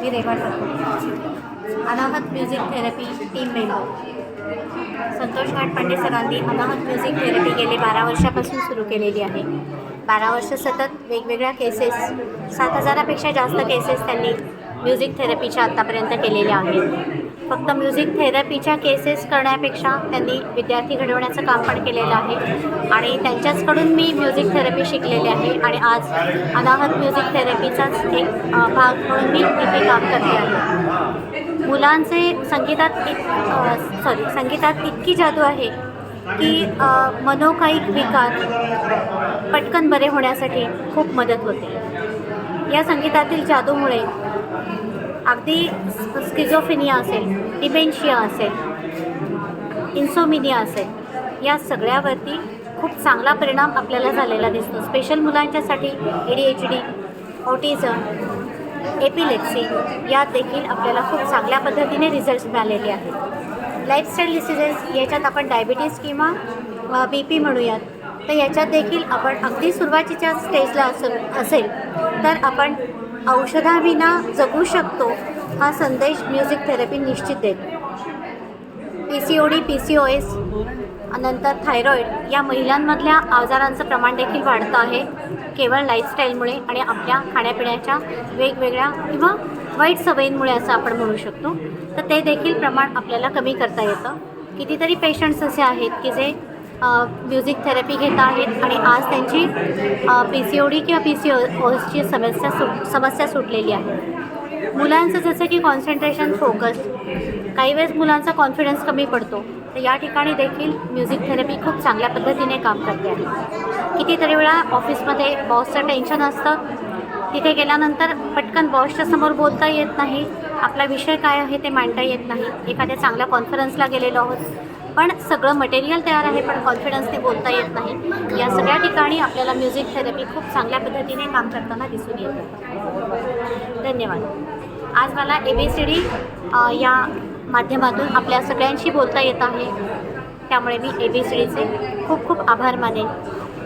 मी Reva Thakur. Anahat music therapy team member. Santosh Ghatpande सरांनी Anahat music therapy गेले बारा वर्षापासून सुरू केलेली आहे. बारा वर्ष सतत वेगवेगळ्या केसेस सात हजारापेक्षा जास्त केसेस त्यांनी म्युझिक थेरपीच्या आत्तापर्यंत केलेल्या आहेत. फक्त म्युझिक थेरपीच्या केसेस करण्यापेक्षा त्यांनी विद्यार्थी घडवण्याचं काम पण केलेलं आहे. आणि त्यांच्याचकडून मी म्युझिक थेरपी शिकलेली आहे. आणि आज अनाहत म्युझिक थेरपीचाच एक भाग म्हणून मी तिथे काम करते आहे. मुलांचे संगीतात इत सॉरी संगीतात इतकी जादू आहे की मनोकायिक विकार पटकन बरे होण्यासाठी खूप मदत होते. या संगीतातील जादूमुळे अगदी स्किझोफिनिया असेल डिमेन्शिया असेल इन्सोमिनिया असेल या सगळ्यावरती खूप चांगला परिणाम आपल्याला झालेला दिसतो. Special मुलांच्यासाठी A D H D autism epilepsy यात देखील आपल्याला खूप चांगल्या पद्धतीने रिझल्ट्स मिळालेले आहेत. लाईफस्टाईल डिसिजेस याच्यात आपण डायबिटीज किंवा बी पी म्हणूयात तर याच्यात देखील आपण अगदी सुरुवातीच्या स्टेजला असेल असेल तर आपण औषधाविना जगू शकतो हा संदेश म्युझिक थेरपी निश्चित देतो. P C O D P C O S नंतर थायरॉईड या महिलांमधल्या आजारांचं प्रमाण देखील वाढतं आहे. केवळ लाईफस्टाईलमुळे आणि आपल्या खाण्यापिण्याच्या वेगवेगळ्या किंवा वाईट सवयींमुळे असं आपण म्हणू शकतो. तर ते देखील प्रमाण आपल्याला कमी करता येतं. कितीतरी पेशंट्स असे आहेत की जे म्युझिक थेरपी घेत आहेत आणि आज त्यांची पी सी ओ डी किंवा पी सी ओ ओसची समस्या सुट समस्या सुटलेली आहे. मुलांचं जसं की कॉन्सन्ट्रेशन फोकस काही वेळेस मुलांचा कॉन्फिडन्स कमी पडतो. तर या ठिकाणी देखील म्युझिक थेरपी खूप चांगल्या पद्धतीने काम करते आहे. कितीतरी वेळा ऑफिसमध्ये बॉसचं टेन्शन असतं. तिथे गेल्यानंतर पटकन बॉसच्या समोर बोलता येत नाही. आपला विषय काय आहे ते मांडता येत नाही. एखाद्या चांगल्या कॉन्फरन्सला गेलेलो आहोत. पण सगळं मटेरियल तयार आहे पण कॉन्फिडन्सने बोलता येत नाही. या सगळ्या ठिकाणी आपल्याला म्युझिक थेरपी खूप चांगल्या पद्धतीने काम करताना दिसून येतं. धन्यवाद. आज मला ए बी सी डी या माध्यमातून आपल्या सगळ्यांशी बोलता येत आहे. त्यामुळे मी ए बी सी डीचे खूप खूप आभार मानेन.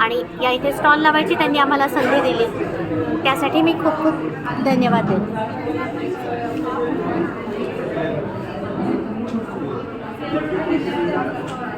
आणि या इथे स्टॉल लावायची त्यांनी आम्हाला संधी दिली. त्यासाठी मी खूप खूप धन्यवाद देईन.